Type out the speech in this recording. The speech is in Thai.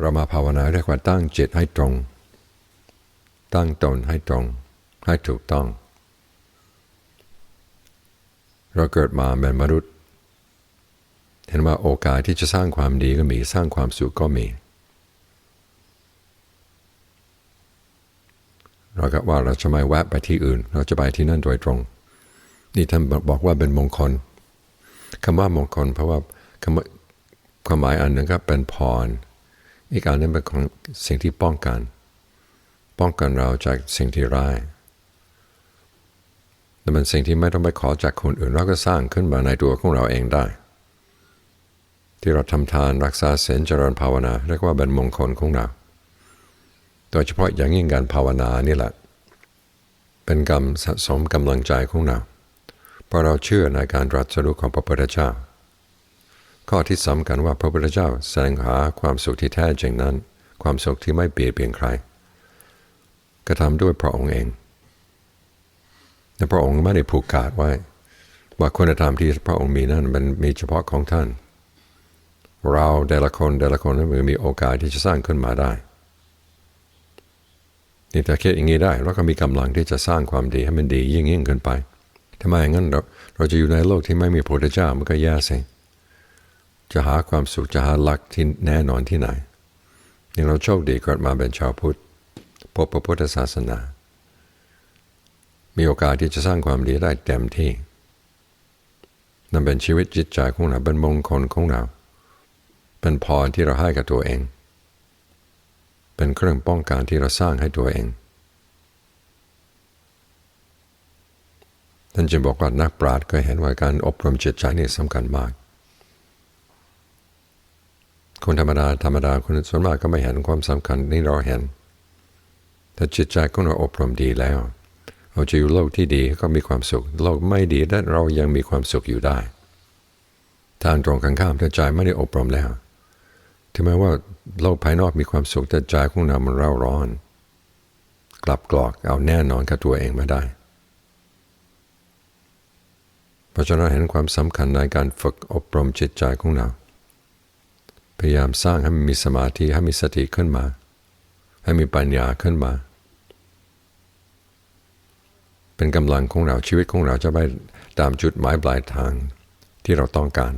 เรามาภาวนาเรียกว่าตั้งจิตให้ตรง ตั้งตนให้ตรง ให้ถูกต้อง เราเกิดมาเป็นมนุษย์ เห็นว่าโอกาสที่จะสร้างความดีก็มีสร้างความสุขก็มี เราก็ว่าเราจะไม่แวะไปที่อื่น เราจะไปที่นั่นโดยตรง นี่ท่านบอกว่าเป็นมงคลคำว่ามงคลเพราะว่าคำว่าความหมายอันหนึ่งก็เป็นพร อีกอันนึงเป็นของสิ่งที่ป้องกัน ป้องกันเราจากสิ่งที่ร้ายแต่เป็นสิ่งที่ไม่ต้องไปขอจากคนอื่นเราก็สร้างขึ้นมาในตัวของเราเองได้ ที่เราทำทานรักษาศีลเจริญภาวนา เรียกว่าเป็นมงคลของเรา โดยเฉพาะอย่างยิ่งการภาวนานี่แหละ เป็นกรรมสะสมกำลังใจของเราเพราะเราเชื่อในการรัสรู้ของพระพุทธเจ้า ข้อที่สำคัญว่าพระพุทธเจ้าแสดงหาความสุขที่แท้จริงนั้น ความสุขที่ไม่เปลี่ยนเปลี่ยนใคร กระทำด้วยพระองค์เองแต่พระองค์ไม่ได้ผูกขาดไว้ ว่าคุณธรรมที่พระองค์มีนั้นมันมีเฉพาะของท่าน เราแต่ละคนแต่ละคนนั้นมีโอกาสที่จะสร้างขึ้นมาได้นี่ถ้าคิดอย่างนี้ได้เราก็มีกำลังที่จะสร้างความดีให้มันดียิ่งยิ่งขึ้นไปทำไมอย่างนั้นเราเราจะอยู่ในโลกที่ไม่มีพระพุทธเจ้ามันก็แย่สิ จะหาความสุขจะหาหลักที่แน่นอนที่ไหนนี่เราโชคดีเกิดมาเป็นชาวพุทธพบพระพุทธศาสนา มีโอกาสที่จะสร้างความดีได้เต็มที่นั่นเป็นชีวิตจิตใจของเราเป็นมงคลของเรา เป็นพรที่เราให้กับตัวเอง เป็นเครื่องป้องกันที่เราสร้างให้ตัวเองท่านจะบอกว่านักปราชญ์ก็เห็นว่าการอบรมจิตใจนี่สำคัญมาก คนธรรมดาธรรมดาคนส่วนมากก็ไม่เห็นความสำคัญนี่เราเห็น แต่จิตใจของเราอบรมดีแล้ว เราจะอยู่โลกที่ดีก็มีความสุข โลกไม่ดีแต่เรายังมีความสุขอยู่ได้ทางตรงกันข้ามถ้าใจไม่ได้อบรมแล้ว ถึงแม้ว่าโลกภายนอกมีความสุขแต่ใจของเรามันเร่าร้อน กลับกรอกเอาแน่นอนกับตัวเองไม่ได้เพราะฉะนั้นเห็นความสำคัญในการฝึกอบรมจิตใจของเรา พยายามสร้างให้มันมีสมาธิให้มีสติขึ้นมา ให้มีปัญญาขึ้นมา เป็นกำลังของเราชีวิตของเราจะไปตามจุดหมายปลายทางที่เราต้องการ